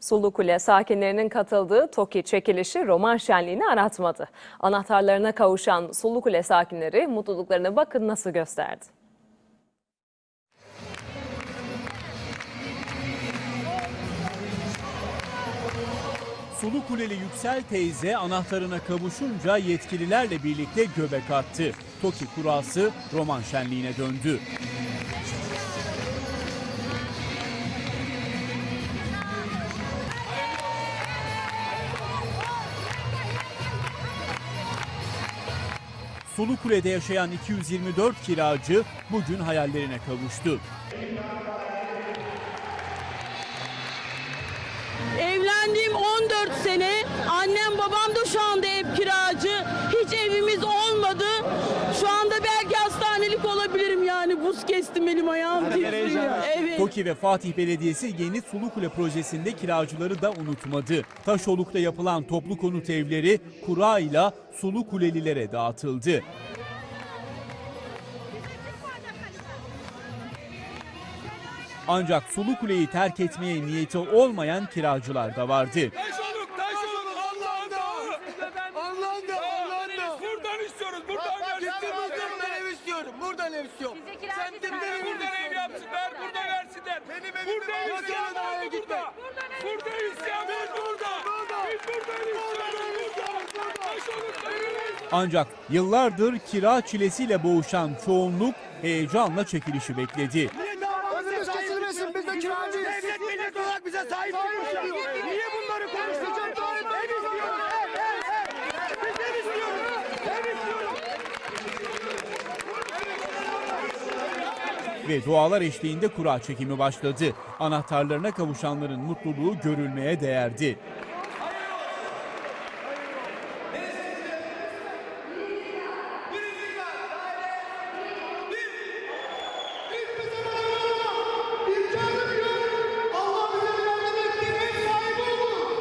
Sulu Kule sakinlerinin katıldığı TOKİ çekilişi roman şenliğini aratmadı. Anahtarlarına kavuşan Sulu Kule sakinleri mutluluklarını bakın nasıl gösterdi. Sulu Kuleli Yüksel teyze anahtarına kavuşunca yetkililerle birlikte göbek attı. TOKİ kurası roman şenliğine döndü. Sulu Kule'de yaşayan 224 kiracı bugün hayallerine kavuştu. Evlendiğim 14 sene, annem babam da şu anda ev kiracı. Hiç evimiz olmadı. Şu anda belki elim ayağım titriyor. Evet. TOKİ ve Fatih Belediyesi yeni Sulukule projesinde kiracıları da unutmadı. Taşoluk'ta yapılan toplu konut evleri kura ile Sulu Kulelilere dağıtıldı. Ancak Sulu Kule'yi terk etmeye niyeti olmayan kiracılar da vardı. Taşoluk, taşoluk. Buradan istiyoruz, buradan Bak buradan ev istiyorum. Buradan ev istiyorum. Sen de Buradan benim buradan ev yapsınlar, burada versinler. Benim evimi Burada versinler, isteyen daha var ev mı gitme. burada? Var burada. Biz burada. Ancak yıllardır kira çilesiyle boğuşan çoğunluk heyecanla çekilişi bekledi. Önümüz kesilmesin biz de kiracıyız. Devlet millet olarak bize sahip çıkmış. Niye bunları konuşacağız? Ev istiyoruz. Ev, ev, ev. Biz ev istiyoruz. Ev istiyoruz. Ve dualar eşliğinde kura çekimi başladı. Anahtarlarına kavuşanların mutluluğu görülmeye değerdi.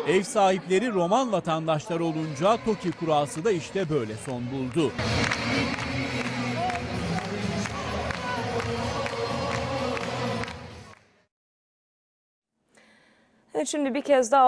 Ev sahipleri Roman vatandaşlar olunca TOKİ kurası da işte böyle son buldu. Şimdi bir kez daha